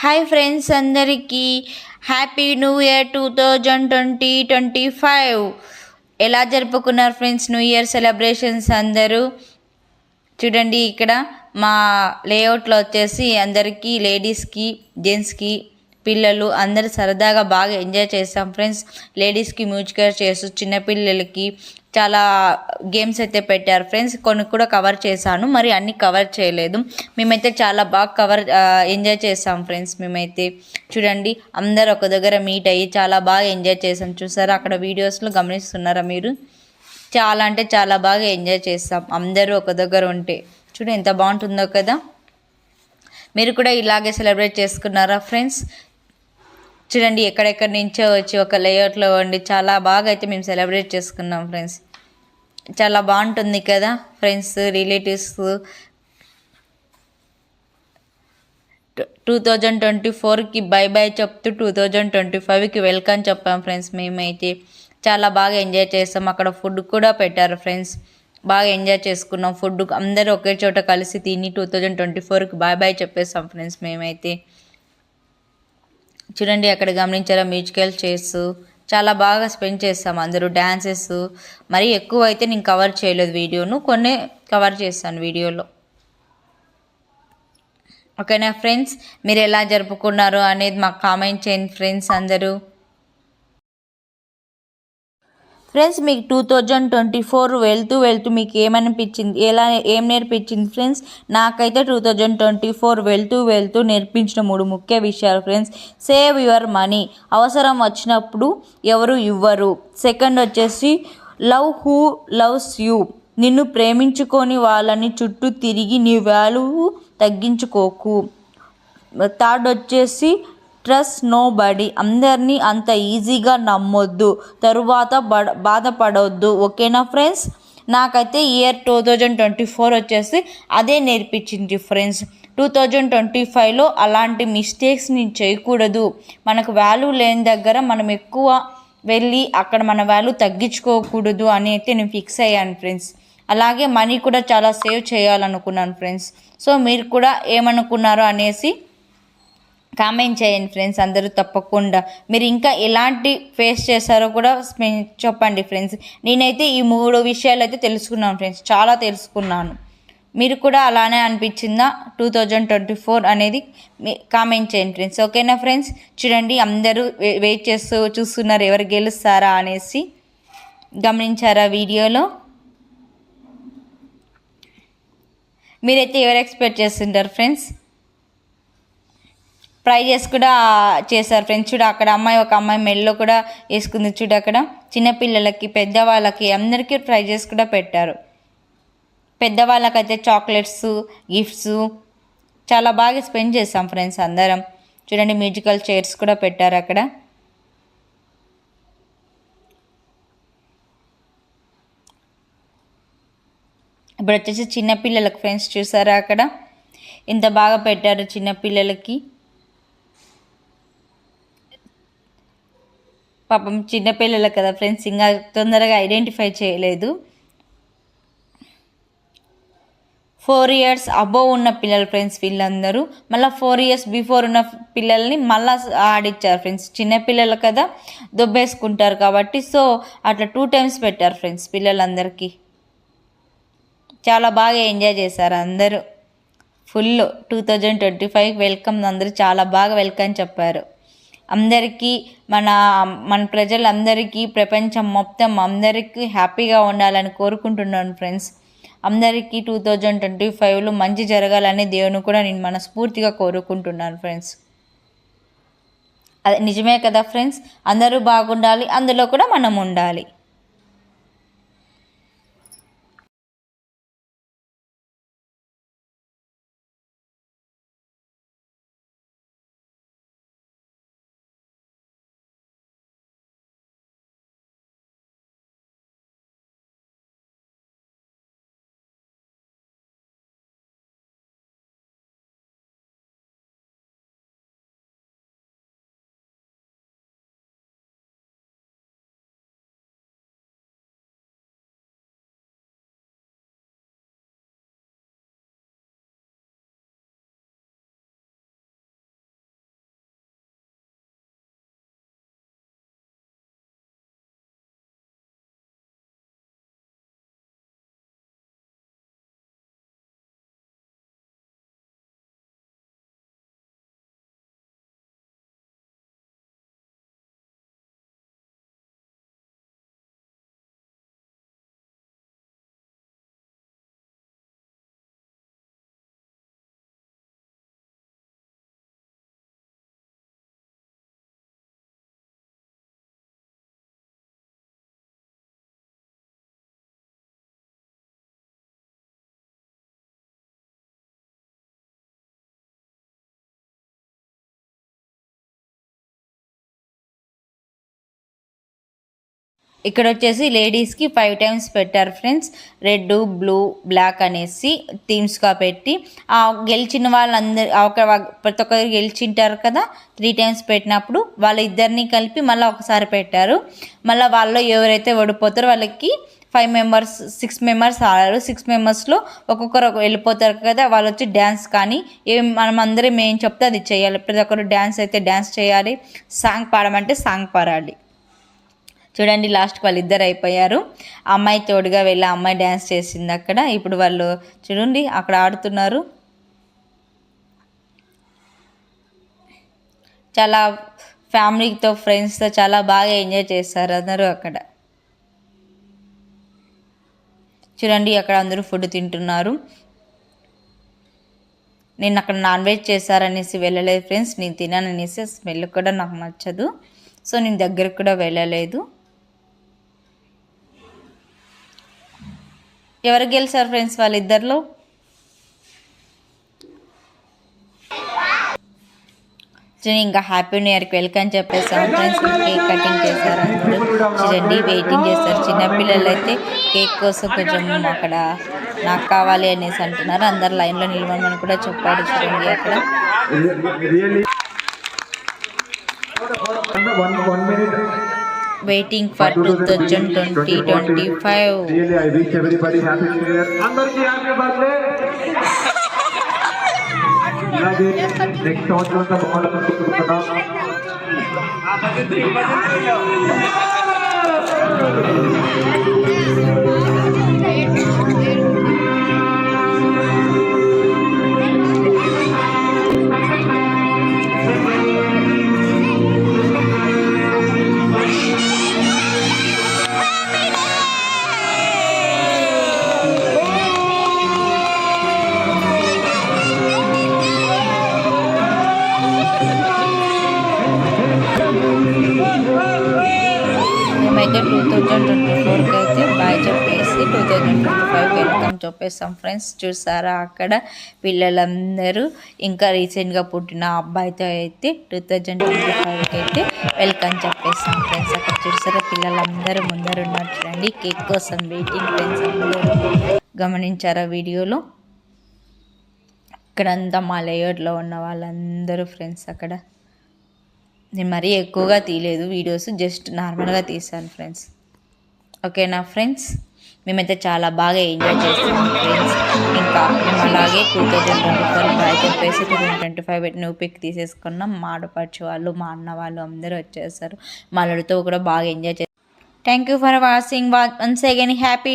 Hi friends అందరికీ. Happy new year two thousand twenty twenty five. ఎలా జరుపుకున్నారు friends new year celebrations అందరూ? చూడండి ఇక్కడ మా లేఅవుట్లో వచ్చేసి అందరికీ లేడీస్కి జెంట్స్కి పిల్లలు అందరు సరదాగా బాగా ఎంజాయ్ చేస్తాం. ఫ్రెండ్స్ లేడీస్కి మ్యూజికల్ చేస్తూ చిన్నపిల్లలకి చాలా గేమ్స్ అయితే పెట్టారు. ఫ్రెండ్స్ కొన్ని కూడా కవర్ చేశాను మరి అన్ని కవర్ చేయలేదు. మేమైతే చాలా బాగా కవర్ ఎంజాయ్ చేసాం ఫ్రెండ్స్ మేమైతే. చూడండి అందరు ఒక దగ్గర మీట్ అయ్యి చాలా బాగా ఎంజాయ్ చేసాం చూసారా అక్కడ వీడియోస్లో గమనిస్తున్నారా మీరు? చాలా అంటే చాలా బాగా ఎంజాయ్ చేస్తాం. అందరూ ఒక దగ్గర ఉంటే. చూడు ఎంత బాగుంటుందో కదా? మీరు కూడా ఇలాగే సెలబ్రేట్ చేసుకున్నారా ఫ్రెండ్స్? చూడండి ఎక్కడెక్కడి నుంచో వచ్చి ఒక లేఅవుట్లో ఉండి చాలా బాగా అయితే మేము సెలబ్రేట్ చేసుకున్నాం ఫ్రెండ్స్. చాలా బాగుంటుంది కదా friends relatives. Two thousand twenty ఫోర్కి బై బై చెప్తూ టూ థౌజండ్ ట్వంటీ ఫైవ్కి వెల్కమ్ చెప్పాం ఫ్రెండ్స్ మేమైతే. చాలా బాగా ఎంజాయ్ చేస్తాం అక్కడ ఫుడ్ కూడా పెట్టారు ఫ్రెండ్స్. బాగా ఎంజాయ్ చేసుకున్నాం. ఫుడ్ అందరూ ఒకే చోట కలిసి తిని టూ థౌజండ్ ట్వంటీ ఫోర్కి బాయ్ బాయ్ చెప్పేస్తాం ఫ్రెండ్స్ మేమైతే. చూడండి అక్కడ గమనించారా? మ్యూజికల్ చైర్స్ చాలా బాగా స్పెండ్ చేస్తాం అందరూ. డ్యాన్సెస్ మరీ ఎక్కువ అయితే నేను కవర్ చేయలేదు వీడియోను. కొన్ని కవర్ చేస్తాను వీడియోలో. ఓకేనా ఫ్రెండ్స్? మీరు ఎలా జరుపుకున్నారు అనేది మాకు కామెంట్ చేయండి ఫ్రెండ్స్ అందరూ. ఫ్రెండ్స్ మీకు టూ థౌజండ్ ట్వంటీ ఫోర్ వెళ్తూ వెళ్తూ మీకు ఏమనిపించింది? ఎలా ఏం నేర్పించింది ఫ్రెండ్స్ నాకైతే టూ థౌజండ్ ట్వంటీ ఫోర్ వెళ్తూ వెళ్తూ నేర్పించిన మూడు ముఖ్య విషయాలు ఫ్రెండ్స్ సేవ్ యువర్ మనీ అవసరం వచ్చినప్పుడు ఎవరు ఇవ్వరు. సెకండ్ వచ్చేసి లవ్ హూ లవ్స్ యూ నిన్ను ప్రేమించుకొని వాళ్ళని చుట్టూ తిరిగి నీ వాల్యూ తగ్గించుకోకు. థర్డ్ వచ్చేసి ట్రస్ట్ నో బడీ అందరినీ అంత ఈజీగా నమ్మొద్దు. తరువాత బడ బాధపడవద్దు ఓకేనా ఫ్రెండ్స్? నాకైతే year two thousand twenty four వచ్చేసి అదే నేర్పించింది ఫ్రెండ్స్. టూ థౌజండ్ ట్వంటీ ఫైవ్లో అలాంటి మిస్టేక్స్ని చేయకూడదు. మనకు వాల్యూ లేని దగ్గర మనం ఎక్కువ వెళ్ళి అక్కడ మన వాల్యూ తగ్గించుకోకూడదు అని అయితే నేను ఫిక్స్ అయ్యాను ఫ్రెండ్స్. అలాగే మనీ కూడా చాలా సేవ్ చేయాలనుకున్నాను ఫ్రెండ్స్. సో మీరు కూడా ఏమనుకున్నారో అనేసి కామెంట్ చేయండి ఫ్రెండ్స్ అందరూ తప్పకుండా. మీరు ఇంకా ఎలాంటి ఫేస్ చేశారో కూడా చెప్పండి ఫ్రెండ్స్. నేనైతే ఈ మూడు విషయాలు అయితే తెలుసుకున్నాను ఫ్రెండ్స్ చాలా తెలుసుకున్నాను. మీరు కూడా అలానే అనిపించిందా? టూ థౌజండ్ ట్వంటీ ఫోర్ అనేది కామెంట్ చేయండి ఫ్రెండ్స్. ఓకేనా ఫ్రెండ్స్? చూడండి అందరూ వెయిట్ చేస్తూ చూస్తున్నారు ఎవరు గెలుస్తారా అనేసి. గమనించారా వీడియోలో? మీరైతే ఎవరు ఎక్స్పెక్ట్ చేస్తుంటారు ఫ్రెండ్స్? ప్రైజెస్ కూడా చేశారు ఫ్రెండ్స్ చూడ అక్కడ అమ్మాయి ఒక అమ్మాయి మెల్లో కూడా వేసుకుంది. చూడ అక్కడ. చిన్నపిల్లలకి పెద్దవాళ్ళకి అందరికీ ప్రైజెస్ కూడా పెట్టారు. పెద్దవాళ్ళకైతే చాక్లెట్స్ గిఫ్ట్స్ చాలా బాగా స్పెండ్ చేసాం ఫ్రెండ్స్ అందరం. చూడండి మ్యూజికల్ చైర్స్ కూడా పెట్టారు అక్కడ. ఇప్పుడు వచ్చేసి చిన్నపిల్లలకు ఫ్రెండ్స్ చూసారా అక్కడ? ఇంత బాగా పెట్టారు చిన్నపిల్లలకి పాపం చిన్నపిల్లలు కదా ఫ్రెండ్స్ ఇంకా తొందరగా ఐడెంటిఫై చేయలేదు. ఫోర్ ఇయర్స్ అబోవ్ ఉన్న పిల్లలు ఫ్రెండ్స్ వీళ్ళందరూ. మళ్ళీ ఫోర్ ఇయర్స్ బిఫోర్ ఉన్న పిల్లల్ని మళ్ళీ ఆడిచ్చారు ఫ్రెండ్స్. చిన్నపిల్లలు కదా దొబ్బేసుకుంటారు కాబట్టి సో అట్లా టూ టైమ్స్ పెట్టారు ఫ్రెండ్స్ పిల్లలందరికీ. చాలా బాగా ఎంజాయ్ చేశారు అందరూ. Full two thousand twenty five welcome అందరూ చాలా బాగా వెల్కమ్ చెప్పారు. అందరికీ మన మన ప్రజలందరికీ ప్రపంచం మొత్తం అందరికీ హ్యాపీగా ఉండాలని కోరుకుంటున్నాను ఫ్రెండ్స్. అందరికీ టూ థౌజండ్ ట్వంటీ ఫైవ్లో మంచి జరగాలని దేవుని కూడా నేను మనస్ఫూర్తిగా కోరుకుంటున్నాను ఫ్రెండ్స్. అదే నిజమే కదా ఫ్రెండ్స్? అందరూ బాగుండాలి అందులో కూడా మనం ఉండాలి. ఇక్కడ వచ్చేసి లేడీస్కి ఫైవ్ టైమ్స్ పెట్టారు ఫ్రెండ్స్. రెడ్ బ్లూ బ్లాక్ అనేసి థీమ్స్గా పెట్టి ఆ గెలిచిన వాళ్ళందరు ఒక ప్రతి ఒక్కరు గెలిచింటారు కదా త్రీ టైమ్స్ పెట్టినప్పుడు వాళ్ళ ఇద్దరిని కలిపి మళ్ళీ ఒకసారి పెట్టారు. మళ్ళీ వాళ్ళు ఎవరైతే ఓడిపోతారో వాళ్ళకి ఫైవ్ మెంబర్స్ సిక్స్ మెంబర్స్ ఆడారు. సిక్స్ మెంబర్స్లో ఒక్కొక్కరు వెళ్ళిపోతారు కదా వాళ్ళు వచ్చి డ్యాన్స్ కానీ ఏం మనం అందరం ఏం చెప్తే అది చేయాలి. ప్రతి ఒక్కరు డ్యాన్స్ అయితే డ్యాన్స్ చేయాలి. సాంగ్ పాడమంటే సాంగ్ పాడాలి. చూడండి లాస్ట్కి వాళ్ళు ఇద్దరు అయిపోయారు అమ్మాయి తోడుగా వెళ్ళి ఆ అమ్మాయి డ్యాన్స్ చేసింది అక్కడ. ఇప్పుడు వాళ్ళు చూడండి అక్కడ ఆడుతున్నారు. చాలా ఫ్యామిలీతో ఫ్రెండ్స్తో చాలా బాగా ఎంజాయ్ చేస్తారు అందరూ అక్కడ. చూడండి అక్కడ అందరూ ఫుడ్ తింటున్నారు. నేను అక్కడ నాన్ వెజ్ చేశారనేసి వెళ్ళలేదు ఫ్రెండ్స్. నేను తినాననేసి స్మెల్ కూడా నాకు నచ్చదు. సో నేను దగ్గరకు కూడా వెళ్ళలేదు. ఎవరు గెలిచారు ఫ్రెండ్స్ వాళ్ళిద్దరిలో? చూడండి ఇంకా హ్యాపీ న్యూ ఇయర్కి వెల్కమ్ చెప్పేసాం ఫ్రెండ్స్. కేక్ కటింగ్ చేశారు అందరూ. చూడండి వెయిటింగ్ చేస్తారు చిన్నపిల్లలు అయితే కేక్ కోసం కొంచెం అక్కడ నాకు కావాలి అనేసి అంటున్నారు. అందరు లైన్లో నిలవమని కూడా చెప్పాడు చూడండి అక్కడ. One one minute minute waiting for two thousand twenty twenty five really i wish everybody happy? new year అందరికీ హ్యాపీ బర్త్డే అలాగే నెక్స్ట్ సంవత్సరం అంతా బాగుంటుందా అయితే టూ థౌజండ్ ట్వంటీ ఫోర్కి అయితే బాయ్ చెప్పేసి two thousand twenty five welcome చెప్పేస్తాం ఫ్రెండ్స్ చూసారా? అక్కడ పిల్లలందరూ ఇంకా రీసెంట్గా పుట్టిన అబ్బాయితో అయితే టూ థౌజండ్ ట్వంటీ ఫైవ్కి అయితే వెల్కమ్ చెప్పేస్తాం ఫ్రెండ్స్ అక్కడ చూసారా? పిల్లలందరూ ముందర ఉన్నట్లండి కేక్ కోసం వెయిటింగ్ ఫ్రెండ్స్ అందరూ గమనించారా వీడియోలో? ఇక్కడంతా మా లేఅవుట్లో ఉన్న వాళ్ళందరూ ఫ్రెండ్స్ అక్కడ నేను మరీ ఎక్కువగా తీయలేదు వీడియోస్ జస్ట్ నార్మల్గా తీసాను ఫ్రెండ్స్. ఓకేనా ఫ్రెండ్స్? మేమైతే చాలా బాగా ఎంజాయ్ చేస్తాం ఫ్రెండ్స్. ఇంకా మేము అలాగే two thousand twenty four bye చెప్పేసి టూ థౌజండ్ ట్వంటీ ఫైవ్ పెట్టి న్యూ పిక్ తీసేసుకున్నాం. మా వాళ్ళు మా అన్న వాళ్ళు అందరూ వచ్చేస్తారు మా కూడా బాగా ఎంజాయ్ చేస్తారు thank you for watching once again happy